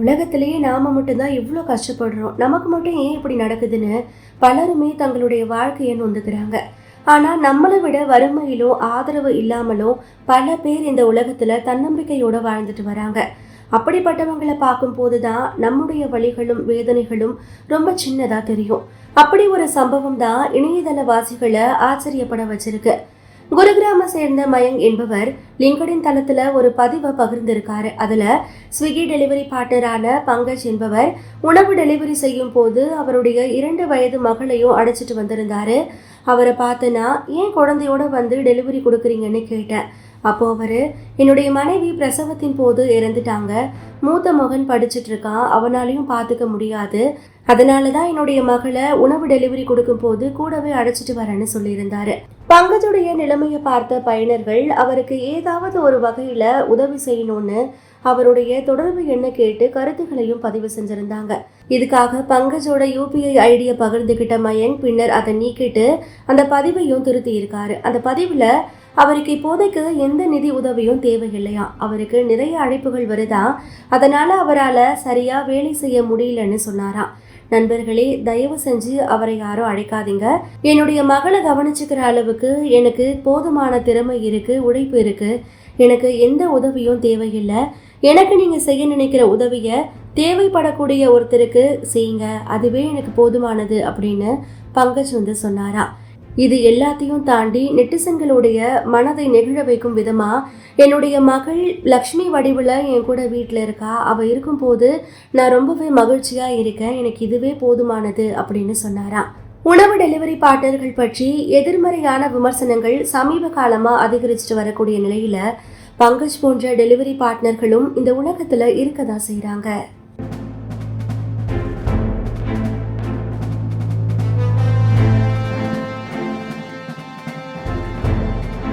உலகத்திலேயே நாம மட்டும்தான் இவ்வளோ கஷ்டப்படுறோம். நமக்கு மட்டும் ஏன் இப்படி நடக்குதுன்னு பலருமே தங்களுடைய வாழ்க்கையை நொந்துக்கிறாங்க. ஆனால் நம்மளை விட வறுமையிலோ ஆதரவு இல்லாமலோ பல பேர் இந்த உலகத்தில் தன்னம்பிக்கையோட வாழ்ந்துட்டு வராங்க. அப்படிப்பட்டவங்களை பார்க்கும்போது தான் நம்முடைய வழிகளும் வேதனைகளும் ரொம்ப சின்னதாக தெரியும். அப்படி ஒரு சம்பவம் தான் இணையதளவாசிகளை ஆச்சரியப்பட வச்சிருக்கு. குருகிராம சேர்ந்த மயங் என்பவர் லிங்கடின் தளத்துல ஒரு பதிவை பகிர்ந்திருக்காரு. அதுல ஸ்விக்கி டெலிவரி பார்ட்னரான பங்கஜ் என்பவர் உணவு டெலிவரி செய்யும் போது அவருடைய இரண்டு வயது மகளையும் அடைச்சிட்டு வந்திருந்தாரு. அவரை பார்த்தனா ஏன் குழந்தையோட வந்து டெலிவரி கொடுக்குறீங்கன்னு கேட்டேன். அப்போ அவரு என்னுடைய மனைவி பிரசவத்தின் போது இறந்துட்டாங்க. மூத்த மகன் படிச்சுட்டு இருக்கான். அவனாலையும் பார்த்துக்க முடியாது. அதனால தான் என்னுடைய மகளை உணவு டெலிவரி கொடுக்கும் போது கூடவே அடைச்சிட்டு வரேன்னு சொல்லியிருந்தாரு. பங்கஜுடைய நிலைமையை பார்த்த பயனர்கள் அவருக்கு ஏதாவது ஒரு வகையில் உதவி செய்யணும்னு அவருடைய தொடர்பு எண்ணை கேட்டு கருத்துக்களையும் பதிவு செஞ்சிருந்தாங்க. இதுக்காக பங்கஜோட யூபிஐ ஐடியை பகிர்ந்துகிட்ட மயங்க் பின்னர் அதை நீக்கிட்டு அந்த பதிவையும் திருத்தி இருக்காரு அந்த பதிவில் அவருக்கு இப்போதைக்கு எந்த நிதி உதவியும் தேவையில்லையா அவருக்கு நிறைய அழைப்புகள் வருதா அதனால அவரால் சரியா வேலை செய்ய முடியலன்னு சொன்னாராம். நண்பர்களே தயவு செஞ்சு அவரை யாரும் அழைக்காதீங்க. என்னுடைய மகளை கவனிச்சுக்கிற அளவுக்கு எனக்கு போதுமான திறமை இருக்கு உழைப்பு இருக்கு. எனக்கு எந்த உதவியும் தேவையில்லை. எனக்கு நீங்க செய்ய நினைக்கிற உதவியை தேவைப்படக்கூடிய ஒருத்தருக்கு செய்யுங்க. அதுவே எனக்கு போதுமானது அப்படின்னு பங்கஜ் வந்து சொன்னாரா. இது எல்லாத்தையும் தாண்டி நெட்டிசன்களுடைய மனதை நெகிழ வைக்கும் விதமா என்னுடைய மகள் லக்ஷ்மி வடிவில் என் கூட வீட்டில் இருக்கா? அவள் இருக்கும்போது நான் ரொம்பவே மகிழ்ச்சியாக இருக்கேன். எனக்கு இதுவே போதுமானது அப்படின்னு சொன்னாராம். உணவு டெலிவரி பார்ட்னர்கள் பற்றி எதிர்மறையான விமர்சனங்கள் சமீப காலமாக அதிகரிச்சுட்டு வரக்கூடிய நிலையில் பங்கஜ் போன்ற டெலிவரி பார்ட்னர்களும் இந்த உலகத்துல இருக்கதான் செய்கிறாங்க